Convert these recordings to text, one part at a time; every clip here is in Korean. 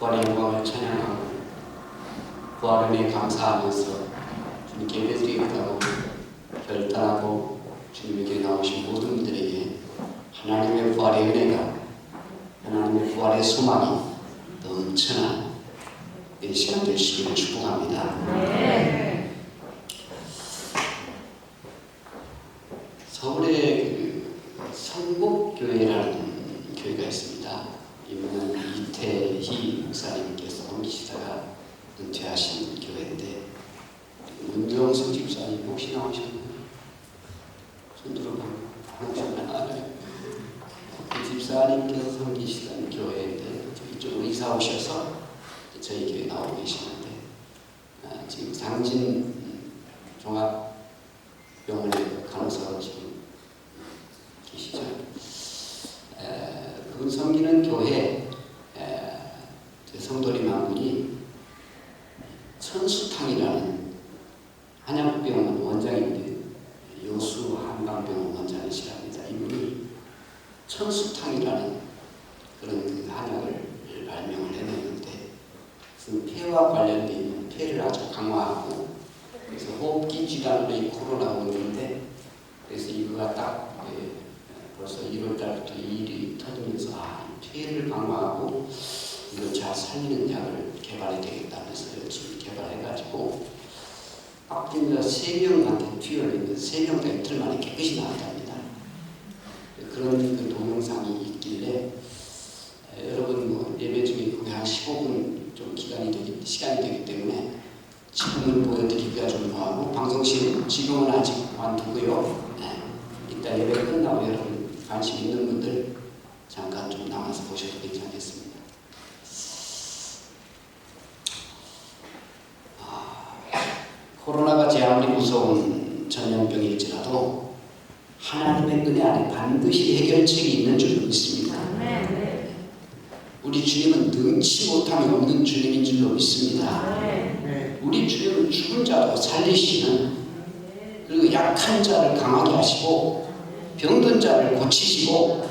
부활의 영광을 찬양하고 부활 은혜 감사하면서 주님께 예배드리겠다고 결단하고 주님에게 나오신 모든 분들에게 하나님의 부활의 은혜가 하나님의 부활의 소망이 넘쳐난 이 시간 되시기를 축복합니다. 서울에 그 성복교회라는 교회가 있습니다. 이분은 이태희 목사님께서 옮기시다가 은퇴하신 교회인데 문정수 집사님 혹시 나오셨나요? 손 들어봐. 나오셨나요? 그 집사님께서 섬기시던 교회인데 이쪽으로 이사 오셔서 저희 교회 나오고 계시는데 아, 지금 상진 음, 종합병원에 간호사로 지금 계시죠. 에, 그분 섬기는 교회 에, 제 성도님 한 분이 천수탕이라는 한양병원 원장인데 요수 한강병원 원장이시랍니다. 이분이 천수탕이라는 그런 그 한약을 발명을 해냈는데 그 폐와 관련된 있는 폐를 아주 강화하고 그래서 호흡기 질환으로 이 코로나가 오는데 그래서 이거가 딱 예, 벌써 1월 달부터 이 일이 터지면서 아, 이 폐를 강화하고 이걸 잘 살리는 약을 개발해야 되겠다면서 열심히 개발해가지고 확진자 3명한테 투여했는데 3명 다 이틀 만에 깨끗이 나왔답니다. 그런 그 동영상이 있길래 에, 여러분 뭐 예배 중에 그게 한 15분 좀 기간이 되기 시간이 되기 때문에 지금은 보여드리기가 좀 뭐하고 방송실 지금은 아직 관두고요. 네. 이따 예배 끝나고 여러분 관심 있는 분들 잠깐 좀 나와서 보셔도 괜찮겠습니다. 아, 코로나가 제 아무리 무서운 전염병일지라도 하나님의 은혜 안에 반드시 해결책이 있는 줄 믿습니다. 우리 주님은 능치 못함이 없는 주님인 줄로 믿습니다. 우리 주님은 죽은 자도 살리시는 그리고 약한 자를 강하게 하시고 병든 자를 고치시고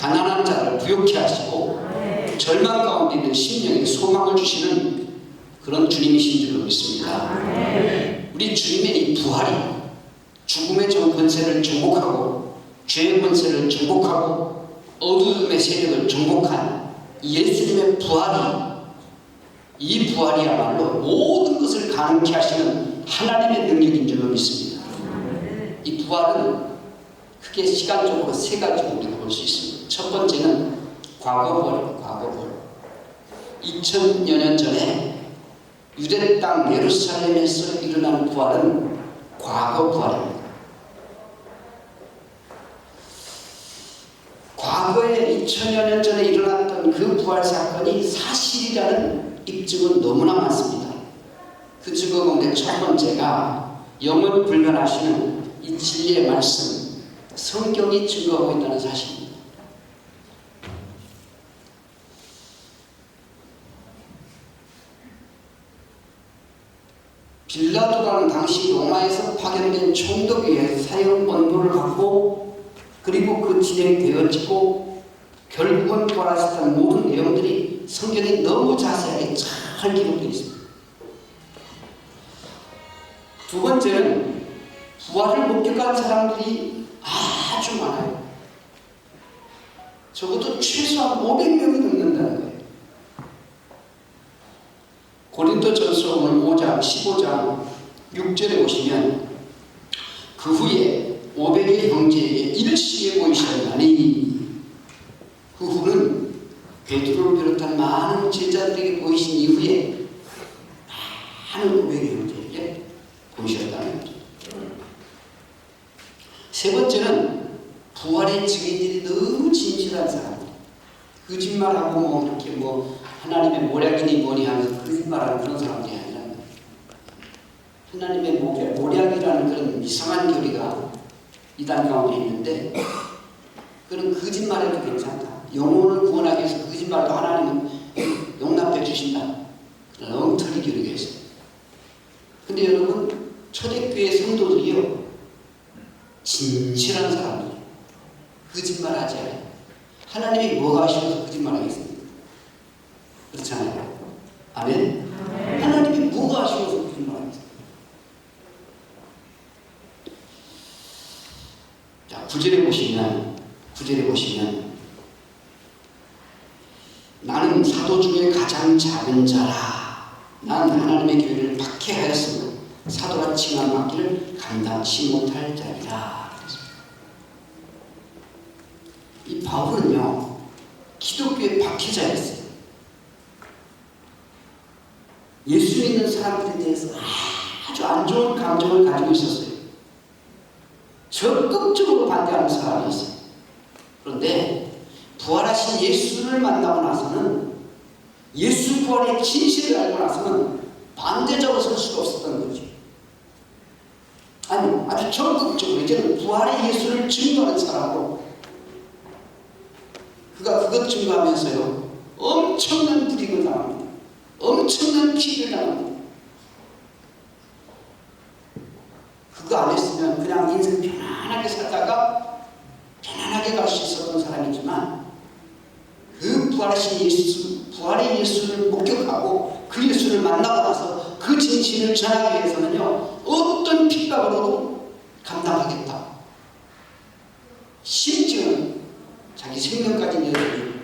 가난한 자를 부욕케 하시고 절망 가운데 있는 심령에 소망을 주시는 그런 주님이신 줄로 믿습니다. 우리 주님의 이 부활이 죽음의 전 권세를 정복하고 죄의 권세를 정복하고 어둠의 세력을 정복한 예수님의 부활이 이 부활이야말로 모든 것을 가능케 하시는 하나님의 능력인 줄로 믿습니다. 이 부활은 크게 시간적으로 세 가지로 우리가 볼 수 있습니다. 첫 번째는 과거 부활입니다. 과거 부활. 2000여 년 전에 유대 땅 예루살렘에서 일어난 부활은 과거 부활입니다. 과거에 2000여 년 전에 일어났던 그 부활 사건이 사실이라는 입증은 너무나 많습니다. 그 증거 가운데 첫 번째가 영을 불변하시는 이 진리의 말씀, 성경이 증거하고 있다는 사실입니다. 빌라도라는 당시 로마에서 파견된 총독의 사형 언도를 받고 그리고 그 진행되어지고 결국은 부활하셨다는 모든 내용들이 성경에 너무 자세하게 잘 기록되어 있습니다. 두 번째는 부활을 목격한 사람들이 아주 많아요. 적어도 최소한 500명이 넘는다는 거예요. 고린도 전서 오늘 5장 15장 6절에 보시면 그 후에 500의 형제에게 일시에 보이셨나니 그 후는 베드로를 비롯한 많은 제자들에게 보이신 이후에 많은 500의 형제에게 보이셨다는 거죠. 세 번째는 증인들이 너무 진실한 사람들. 거짓말하고 뭐 이렇게 뭐 하나님의 모략이니 뭐니 하면서 거짓말하는 그런 사람들이 아니라 하나님의 모략, 모략이라는 그런 이상한 교리가 이단 가운데 있는데 그런 거짓말해도 괜찮다. 영혼을 구원하기 위해서 거짓말도 하나님은 용납해 주신다. 그런 엉터리 교리가 있어요. 근데 여러분 초대교회 성도들이요 진실한 사람들 거짓말하지 않아요. 하나님이 뭐가 싫어서 거짓말하겠습니까? 그렇잖아요. 아멘? 아멘. 하나님이 뭐가 싫어서 거짓말하겠습니까? 자, 구절에 보시면, 구절에 보시면, 나는 사도 중에 가장 작은 자라. 난 하나님의 교회를 박해하였으므로 사도라 칭한 맡기를 감당치 못할 자이라. 이 바울은요 기독교의 박해자였어요. 예수 믿는 사람들에 대해서 아주 안 좋은 감정을 가지고 있었어요. 적극적으로 반대하는 사람이었어요. 그런데 부활하신 예수를 만나고 나서는 예수 부활의 진실을 알고 나서는 반대적으로 설 수가 없었던 거죠. 아니, 아주 적극적으로 이제는 부활의 예수를 증거하는 사람으로 그가 그것 증거하면서요 엄청난 불이익을 당합니다. 엄청난 피해를 당합니다. 그거 안 했으면 그냥 인생 편안하게 살다가 편안하게 갈 수 있었던 사람이지만 그 부활하신 예수, 부활의 예수를 목격하고 그 예수를 만나고 나서 그 진실을 전하기 위해서는요 어떤 핍박으로도 감당하겠다. 생명까지 내어주는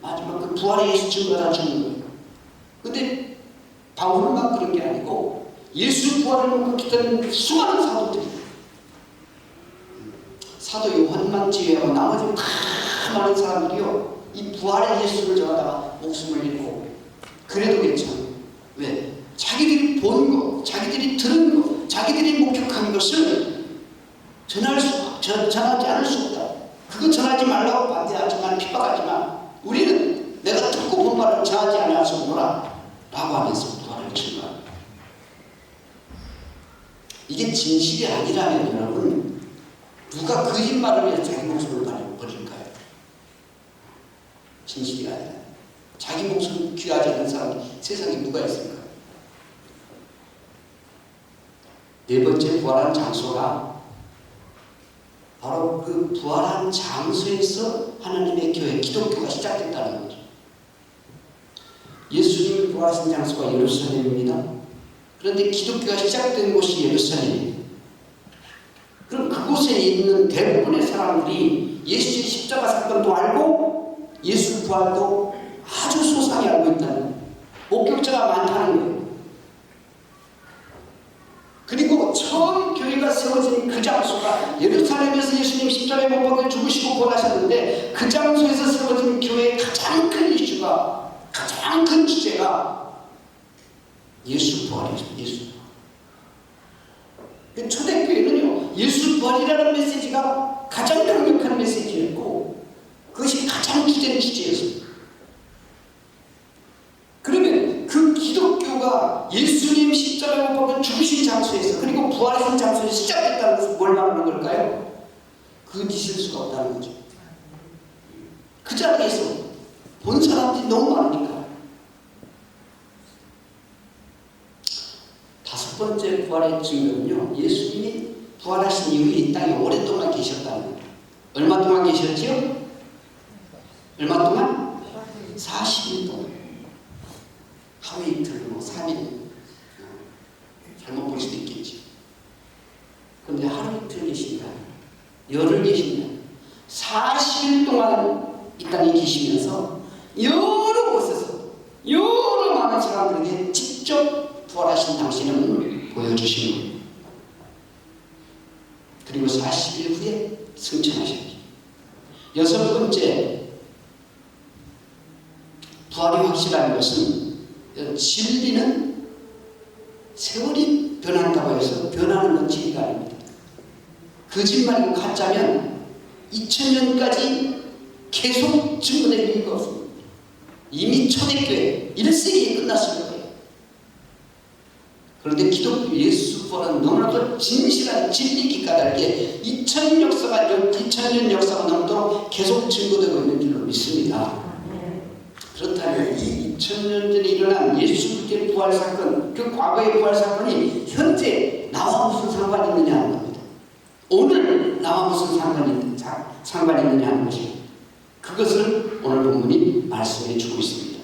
마지막 그 부활의 예수 증거다 주는 거예요. 근데 바울만 그런 게 아니고 예수 부활을 목격했던 수많은 사도들이 사도 요한만 제외하고 나머지 다 많은 사람들이요 이 부활의 예수를 전하다가 목숨을 잃고 그래도 괜찮아 왜? 자기들이 본 거, 자기들이 들은 거, 자기들이 목격한 것을 전할 수, 전, 전하지 않을 수 없다 그거 전하지 말라고 반대하지만 핍박하지만 우리는 내가 듣고 본 말을 전하지 수 없노라 라고 하면서 부활을 증거합니다 이게 진실이 아니라면 여러분 누가 거짓말을 위해서 자기 목숨을 버릴까요? 진실이 아니라 자기 목숨 귀하지 않은 사람이 세상에 누가 있을까? 네 번째 부활한 장소가 바로 그 부활한 장소에서 하나님의 교회 기독교가 시작됐다는 거죠. 예수님이 부활하신 장소가 예루살렘입니다. 그런데 기독교가 시작된 곳이 예루살렘입니다. 그럼 그곳에 있는 대부분의 사람들이 예수의 십자가 사건도 알고 예수 부활도 아주 소상히 알고 있다는 목격자가 많다는 거예요. 그리고 처음 교회가 세워진 그 장소가 예루살렘에서 예수님 십자가에 못 박혀 죽으시고 부활하셨는데 그 장소에서 세워진 교회의 가장 큰 이슈가 가장 큰 주제가 예수 부활이죠. 예수 부활. 초대교회는요 예수 부활이라는 메시지가 가장 강력한 메시지였고 그것이 가장 주된 주제였습니다. 그러면 그 기독교가 예수님 십자가에 못 박혀 죽으신 장소에서 그리고 부활하신 장소에서 시작됐다는 것은 뭘 말하는 걸까요? 그건 있을 수가 없다는 거죠. 그 자리에서 본 사람들이 너무 많으니까. 다섯 번째 부활의 증거는요, 예수님이 부활하신 이후에 이 땅에 오랫동안 계셨다는 거예요. 얼마 동안 계셨지요? 얼마 동안? 40일 동안. 하루 이틀, 뭐 3일. 잘못 볼 수도 있겠지. 그런데 하루 이틀 계신다. 열흘 계신다. 40일 동안 이 땅에 계시면서 여러 곳에서 여러 많은 사람들에게 직접 부활하신 당신을 보여주신 거예요. 그리고 40일 후에 승천하셨죠. 여섯 번째, 부활이 확실한 것은 진리는 세월이 변한다고 해서 변하는 건 진리가 아닙니다. 거짓말이고 가짜면 2000년까지 계속 증거될 이유가 없습니다. 이미 초대교회 1세기에 끝났을 거예요. 그런데 기독교 예수 부활은 너무나도 진실한 진리기 까닭에 2000년 역사가 2000년 역사가 넘도록 계속 증거되고 있는 줄로 믿습니다. 그렇다면 이 2000년 전에 일어난 예수 그리스도의 부활 사건, 그 과거의 부활 사건이 현재 나와 무슨 상관이 있느냐 하는 겁니다. 오늘 나와 무슨 상관이 있느냐, 상관이 있느냐 하는 것입니다. 그것을 오늘 본문이 말씀해 주고 있습니다.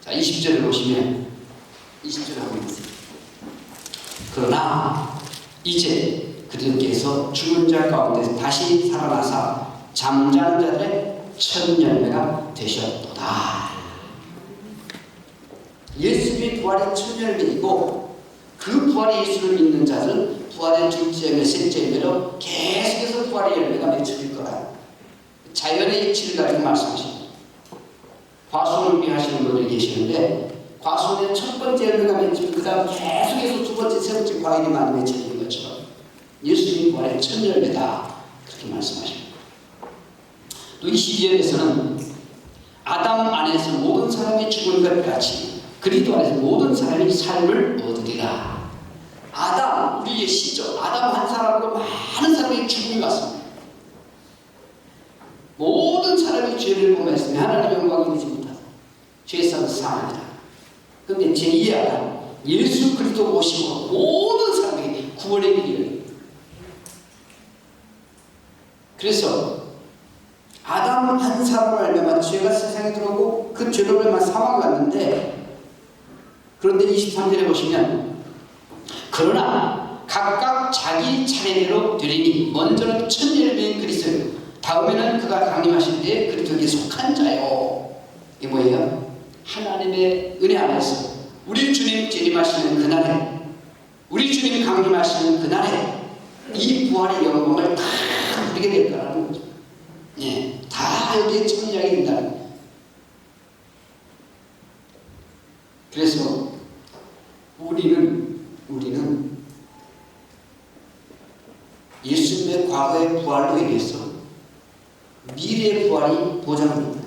자, 20절을 보시면 20절을 하고 있습니다. 그러나 이제 그들께서 죽은 자 가운데 다시 살아나사 잠자는 자들의 첫 열매가 되셨도다. 예수님의 부활의 첫 열매이고 그 부활의 예수를 믿는 자들은 부활의 둘째 열매, 셋째 열매로 계속해서 부활의 열매가 맺혀질 거라. 자연의 이치를 가지고 말씀하십니다. 과수를 비하시는 분들이 계시는데 과수의 첫 번째 열매가 맺히고 그 다음 계속해서 두 번째, 세 번째 과일이 많이 맺혀지는 것처럼 예수님이 부활의 첫 열매다 그렇게 말씀하십니다. 또 22절에서는 아담 안에서 모든 사람이 죽은 것 같이 그리스도 안에서 모든 사람이 삶을 얻으리라. 아담 우리의 시죠. 아담 한 사람으로 많은 사람이 죽음이 왔습니다. 모든 사람이 죄를 범했으며 하나님의 영광을 이루지 못하다. 죄에서 사망이다. 그런데 제2의 아담 예수 그리스도 오시고 모든 사람에게 구원의 길을 그래서 아담 한 사람을 알면 죄가 세상에 들어오고 그 죄로 인해 사망을 받는데 그런데 23절에 보시면 그러나 각각 자기 차례대로 되리니 먼저는 첫 열매인 그리스도 다음에는 그가 강림하실 때 그리스도에게 속한 자요. 이게 뭐예요? 하나님의 은혜 안에서 우리 주님 재림하시는 그날에 우리 주님 강림하시는 그날에 이 부활의 영광을 다 누리게 될 거라는 거죠. 예, 다 여기에 참여하게 된다는 거예요. 그래서 우리는 우리는 예수님의 과거의 부활로 인해서 미래의 부활이 보장됩니다.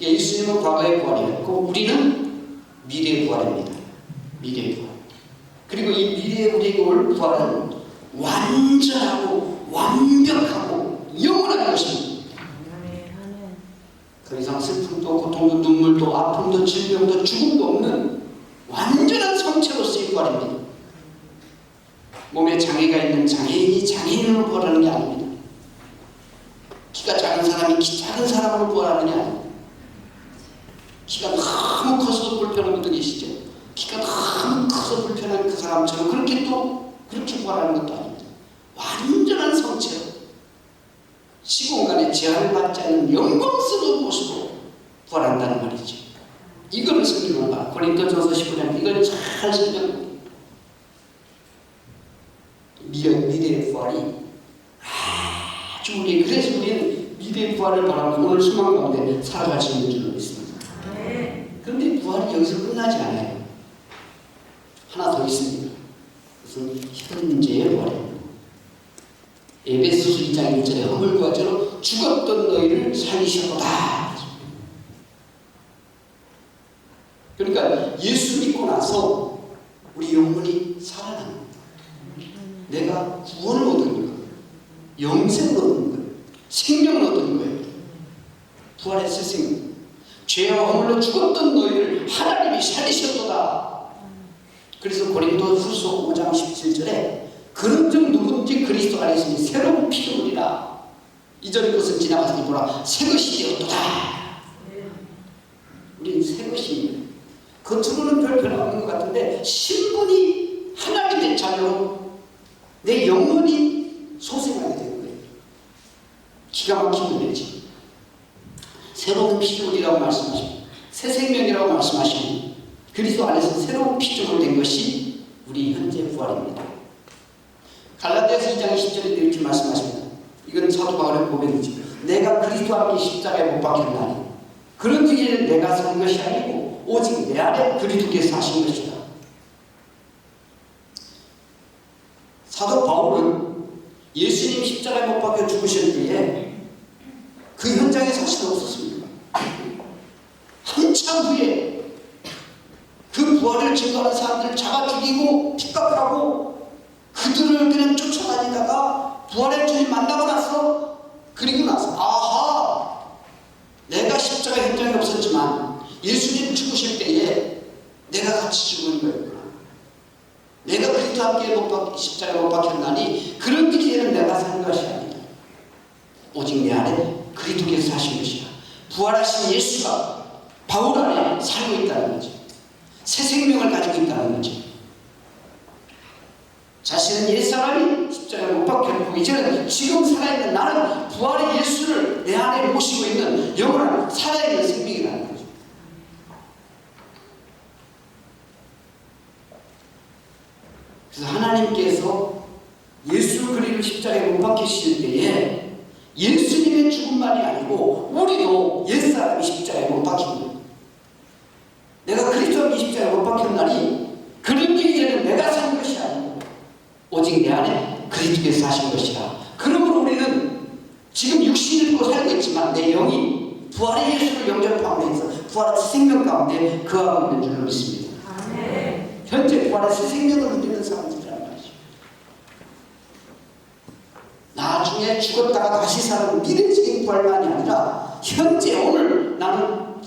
예수님은 과거의 부활이었고 우리는 미래의 부활입니다. 미래의 부활. 그리고 이 미래의 우리에게 올 부활은 완전하고 완벽하고 영원한 것입니다. 더 이상 슬픔도 고통도 눈물도 아픔도 질병도 죽음도 없는 완전한 성체로서의 부활입니다. 몸에 장애가 있는 장애인이 장애인으로 부활하는 게 아닙니다. 사람이 키 작은 사람으로 아닙니다. 키가 너무 커서 불편한 분들 계시죠? 키가 너무 커서 불편한 그 사람처럼 그렇게 또 그렇게 부활하는 것도 아닙니다. 완전한 성체로 시공간에 제한을 받지 않는 영광스러운 모습으로 부활한다는 말이죠. 이거를 설명을 봐. 고린도전서 19장 이걸 잘 설명합니다. 미래, 미래의 부활이 아주 우리 그래서 우리는 미래의 부활을 바라고 오늘 소망 가운데 살아갈 수 있는 줄로 믿습니다. 그런데 부활이 여기서 끝나지 않아요. 하나 더 있습니다. 그것은 현재의 부활입니다. 에베소서 2장 1절에 허물과 죄로 죽었던 너희를 살리셨다. 그러니까 예수 믿고 나서 우리 영혼이 살아납니다. 내가 구원을 얻은 거예요. 영생을 얻은 생명을 얻은 거예요. 부활의 새 생명. 죄와 허물로 죽었던 너희를 하나님이 살리셨도다. 그래서 고린도 후서 5장 17절에 그런즉 누군지 그리스도 안에 있으니 새로운 피조물이라 이전의 것은 지나갔으니 보라 새 것이 되었도다 우리는 새 것입니다 겉으로는 별 변화 없는 것 같은데 신분이 하나님의 자녀로 내 영혼이 소생하게 거예요 기가 막힌 은혜지 새로운 피조물이라고 말씀하십니다 새 생명이라고 말씀하시니 그리스도 안에서 새로운 피조물 된 것이 우리 현재 부활입니다 갈라디아서 2장 20절에 이렇게 말씀하십니다. 이건 사도 바울의 고백이지. 내가 그리스도와 함께 십자가에 못 박혔나니 그런 뒤에는 내가 산 것이 아니고 오직 내 안에 그리스도께서 사신 것이다. 사도 바울은 예수님 십자가에 못 박혀 죽으실 때에 그 현장에 사실 없었습니다. 한참 후에 그 부활을 증거하는 사람들을 잡아 죽이고 핍박하고 그들을 그냥 쫓아다니다가 부활의 주님 만나고 나서 그리고 나서 아하 내가 십자가 현장에 없었지만 예수님 죽으실 때에 내가 같이 죽은 거였구나. 내가 그리스도 함께 못 박, 십자가에 못 박혔나니 그런 기회는 내가 산 것이 아니다. 오직 내 안에 그리스도께서 사신 것이야 부활하신 예수가 바울 안에 살고 있다는 거지. 새 생명을 가지고 있다는 거지 다시는 옛사람이 십자가에 못 박혔고 이제는 지금 살아있는 나는 부활의 예수를 내 안에 모시고 있는 영원한 살아있는 생명이라는 거죠. 그래서 하나님께서 예수 그리스도 십자가에 못 박히실 때에 예수님의 죽음만이 아니고 우리도 옛사람이 십자가에 못 박힙니다. 내가 그리스도의 십자가에 못 박혔나니 그런게 이제는 내가 산 것이 아니고 오직 내 안에 그리스도께서 사신 것이라. 그러므로 우리는 지금 육신을 입고 살고 있지만 내 영이 부활의 예수를 영접함으로써 부활의 생명 가운데 거하고 있는 줄로 믿습니다. 현재 부활의 새 생명을 누리는 사람들이란 말이죠. 나중에 죽었다가 다시 사는 미래적인 부활만이 아니라 현재 오늘 나는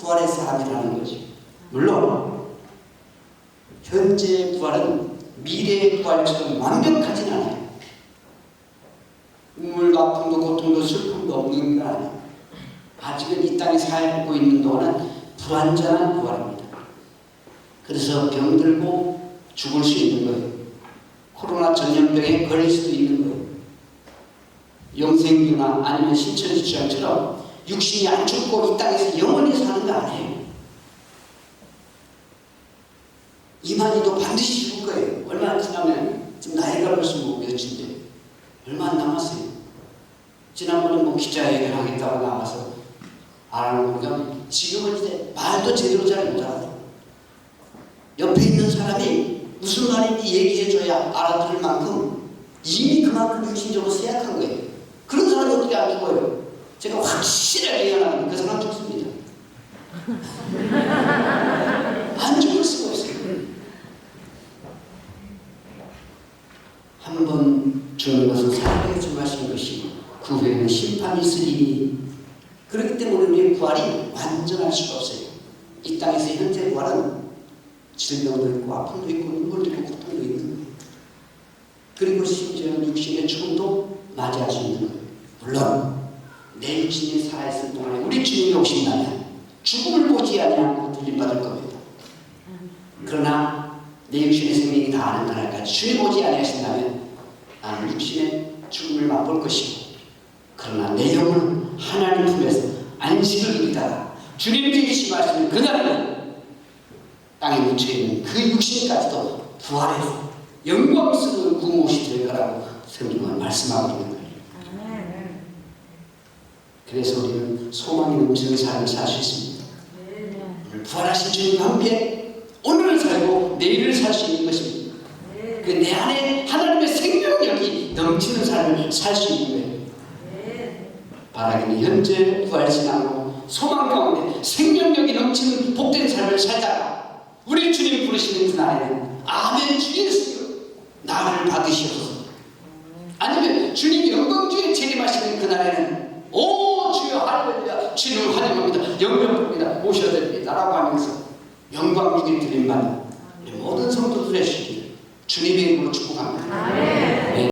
부활의 사람이라는 거지. 물론 현재의 부활은 미래의 부활처럼 완벽하진 않아요. 우물과 아픔도 고통도 슬픔도 없는 건 아니에요. 아직은 이 땅에 살고 있는 동안은 불완전한 부활입니다. 그래서 병들고 죽을 수 있는 거예요. 코로나 전염병에 걸릴 수도 있는 거예요. 영생규나 아니면 신천지처럼 육신이 안 죽고 이 땅에서 영원히 사는 거 아니에요. 이만희도 반드시 죽을 거예요. 얼마 지나면 지금 나이가 벌써 뭐 몇인데 얼마 안 남았어요. 지난번에 뭐 기자회견 하겠다고 나와서 알아보니까 지금은 이제 말도 제대로 잘 못하고 옆에 있는 사람이 무슨 말인지 얘기해줘야 알아들을 만큼 이미 그만큼 육신적으로 쇠약한 거예요. 그런 사람이 어떻게 안 죽어요? 제가 확실하게 예언하는 그 사람 죽습니다. 안 죽을 수가 없어요. 한번 주는 사랑에 주하신 것이고 그 후에는 심판이 있으리니 그렇기 때문에 우리의 부활이 완전할 수가 없어요. 이 땅에서 현재 부활은 질병도 있고 아픔도 있고 눈물도 있고 고통도 있는 거예요. 그리고 심지어 육신의 죽음도 맞이할 수 있는 거예요. 물론 내 육신이 살아있을 동안에 우리 주님이 오신다면 죽음을 보지 아니하고 들림받을 겁니다. 그러나 내 육신의 생명이 다 아는 그날까지 주님 오지 아니하신다면 나는 육신의 죽음을 맛볼 것이고 그러나 내 영은 하나님 품에서 안식을 누리다가 주님께서 말씀하시는 그날에는 땅에 묻혀있는 그 육신까지도 부활해서 영광스러운 구못이 될 거라고 성경은 말씀하고 있는 거예요. 그래서 우리는 소망이 넘치는 삶을 살 수 있습니다. 부활하신 주님과 함께 오늘을 살고 내일을 살 수 있는 것입니다. 그 내 안에 넘치는 삶을 살 수 있는 거예요. 바라기는 현재 부활신앙으로 소망 가운데 생명력이 넘치는 복된 삶을 살다가 우리 주님 부르시는 그날에는 아멘 주 예수여 나를 받으시옵소서. 아니면 주님이 영광주에 재림하시는 그날에는 오 주여 할렐루야 주님을 환영합니다. 영광입니다. 모셔야 됩니다 라고 하면서 영광주에 드림받는 모든 성도들의 시기 주님의 이름으로 축복합니다. 네.